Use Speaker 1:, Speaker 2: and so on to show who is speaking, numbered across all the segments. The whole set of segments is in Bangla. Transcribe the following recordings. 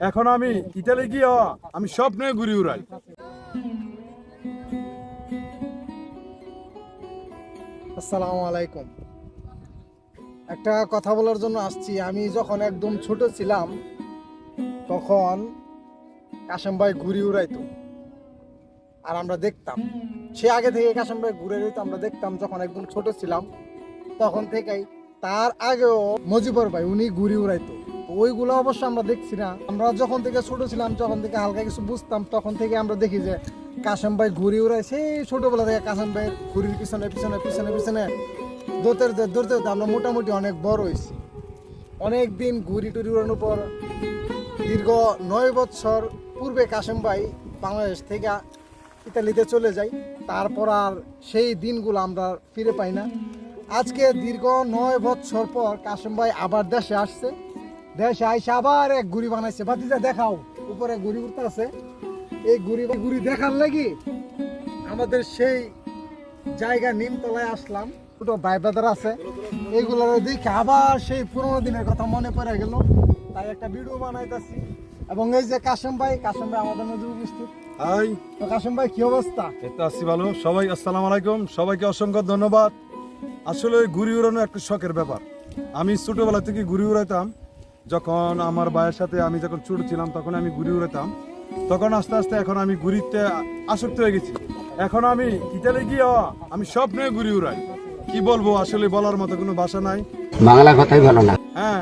Speaker 1: এখন আমি ইতালি গিয়ে আমি স্বপ্নে ঘুরি উড়াই।
Speaker 2: আসসালামু আলাইকুম। একটা কথা বলার জন্য আসছি। আমি যখন একদম ছোট ছিলাম, তখন কাশেম ভাই ঘুরি উড়াইতো। আর আমরা দেখতাম। সে আগে থেকে কাশেম ভাই ঘুরে রইতো আমরা দেখতাম যখন একদম ছোট ছিলাম, তখন থেকেই তার আগেও মজিবর ভাই, উনি ঘুরি উড়াইতো। ওইগুলো অবশ্য আমরা দেখছি না। আমরা যখন থেকে ছোট ছিলাম, যখন থেকে হালকা কিছু বুঝতাম, তখন থেকে আমরা দেখি যে কাশেম ভাই ঘুরি উড়াই সেই ছোটবেলা থেকে কাশেম ভাইয়ের ঘুরির পিছনে পিছনে পিছনে পিছনে দৌড়তে দৌড়তে দৌড়তে আমরা মোটামুটি অনেক বড় হয়েছি। অনেক দিন ঘুরি টুরি উড়ানোর পর দীর্ঘ নয় বছর পূর্বে কাশেম ভাই বাংলাদেশ থেকে ইতালিতে চলে যাই তারপর আর সেই দিনগুলো আমরা ফিরে পাই না। আজকে দীর্ঘ নয় বছর পর কাশেম ভাই আবার দেশে আসছে। দেশে আইসে আবার এক ঘুড়ি বানাইছে। বাতিজা দেখাও উপরে ঘুড়ি উঠতে আছে। এই ঘুড়ি ঘুড়ি দেখার লাগি আমাদের সেই জায়গা নিমতলায় আসলাম। দুটো ভাই ব্রাদার আছে। এইগুলো দেখে আবার সেই পুরোনো দিনের কথা মনে পড়ে গেল। তাই একটা ভিডিও বানাইতেছি। এবং এই যে কাশেম ভাই কাশেম ভাই আমাদের মধ্যে উপস্থিত।
Speaker 1: হাই।
Speaker 2: তো কাশেম ভাই কি অবস্থা?
Speaker 1: এতে আসছি ভালো। সবাই আসসালামু আলাইকুম। সবাইকে অসংখ্য ধন্যবাদ। আসলে ঘুরি উড়ানো একটা শখের ব্যাপার। আমি ছোটবেলা থেকে ঘুরি উড়াইতাম। যখন আমার ভাইয়ের সাথে আমি যখন ছোট ছিলাম তখন আমি ঘুরি উড়াইতাম তখন আস্তে আস্তে এখন আমি ঘুরিতে আসক্ত হয়ে গেছি। এখন আমি ইতালি গিয়ে আমি স্বপ্নে ঘুরি উড়াই কি বলব আসলে বলার মতো কোনো ভাষা নাই।
Speaker 3: বাংলা কথাই বলো না।
Speaker 1: হ্যাঁ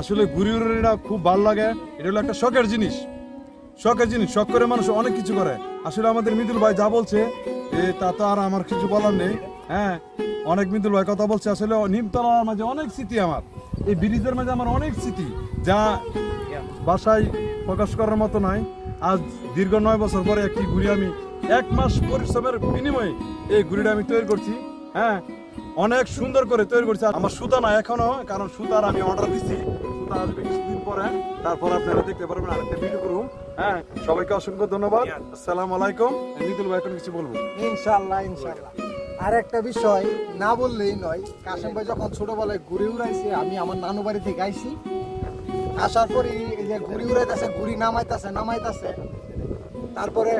Speaker 1: আসলে ঘুরি উড়ানোটা খুব ভালো লাগে। এটা হলো একটা শখের জিনিস। শখের জিনিস শখ করে মানুষ অনেক কিছু করে। আসলে আমাদের মৃদুল ভাই যা বলছে এ তা তো আর আমার কিছু বলার নেই। হ্যাঁ অনেক মৃদুল ভাই কথা বলছে। আসলে নিমতলার মাঝে অনেক স্মৃতি আমার। এই ব্রিজের মাঝে আমার অনেক স্মৃতি যা বাসায় প্রকাশ করার মতো নাই। আজ দীর্ঘ নয় বছর পরে একটি ঘুড়ি আমি এক মাস পরিশ্রমের বিনিময়ে এই ঘুড়িটা আমি তৈরি করছি। হ্যাঁ অনেক সুন্দর করে তৈরি করছি। আমার সুতা না এখনও কারণ সুতার আমি অর্ডার দিচ্ছি সুতা আসবে কিছুদিন পরে। তারপর আপনারা দেখতে পারবেন আরেকটা ভিডিও করুন হ্যাঁ সবাইকে অসংখ্য ধন্যবাদ। আসসালামু আলাইকুম। মৃদুল ভাই এখন কিছু বলব?
Speaker 2: ইনশাল্লাহ ইনশাল্লাহ আর একটা বিষয়, না বললেই নয়, কাশেম ভাই যখন ছোটবেলায় ঘুড়ি উড়াইছে, আমি আমার নানু বাড়ি থেকে আইছি। আসার পরে এই যে ঘুড়ি উড়াইতেছে, ঘুড়ি নামাইতেছে নামাইতেছে। তারপরে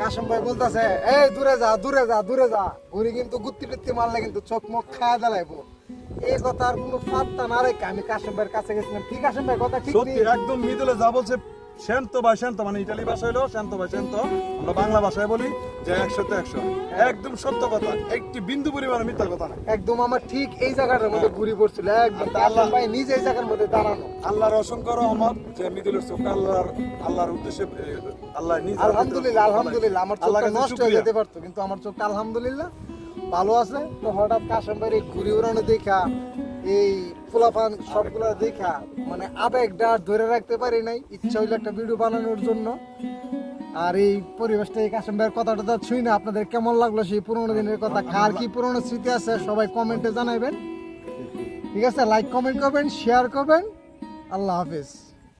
Speaker 2: কাশেম ভাই বলতেছে, এই, দূরে যা দূরে যা দূরে যা। ঘুড়ি কিন্তু গুত্তি টুত্তি মারলে কিন্তু চোখ মুখ খায় দাঁড়াইবো এই কথার কোনো পাত্তা না রেখে আমি কাশেম ভাইয়ের কাছে গেছিলাম। ঠিক কাশেম ভাই, কথা ঠিক
Speaker 1: একদম মৃদুলে যা বলছে শান্ত ভাই শান্ত মানে ইটালি ভাষা হলো শান্ত ভাই শান্ত আমরা বাংলা ভাষায় বলি যে একশো তো একশো। একদম সত্য কথা একটি বিন্দু পরিমাণ মিথ্যা কথা না।
Speaker 2: একদম আমার ঠিক এই জায়গাটার মধ্যে ঘুরি পড়ছিল একদম।
Speaker 1: আল্লাহ-
Speaker 2: ভাই নিজে এই জায়গার মধ্যে দাঁড়ানো।
Speaker 1: আল্লাহর অসংখ্য রহমত যে মৃদুলের চোখ আল্লাহর আল্লাহর উদ্দেশ্যে আল্লাহ
Speaker 2: আলহামদুলিল্লাহ আলহামদুলিল্লাহ। আমার
Speaker 1: কাছে
Speaker 2: নষ্ট হয়ে যেতে পারতো কিন্তু আমার চোখটা আলহামদুলিল্লাহ ভালো আছে। তো হঠাৎ কাশেম ভাইয়ের ঘুরি উড়ানো দেখা এই ফুলাফান সবগুলো দেখা মানে আবেগটা ধরে রাখতে পারি নাই। ইচ্ছা হইল একটা ভিডিও বানানোর জন্য। আর এই পরিবেশটা এই কাশেম ভাইয়ের কথাটা তো ছুঁই না। আপনাদের কেমন লাগল সেই পুরোনো দিনের কথা? কার কি পুরোনো স্মৃতি আছে সবাই কমেন্টে জানাবেন ঠিক আছে লাইক কমেন্ট করবেন শেয়ার করবেন। আল্লাহ হাফিজ।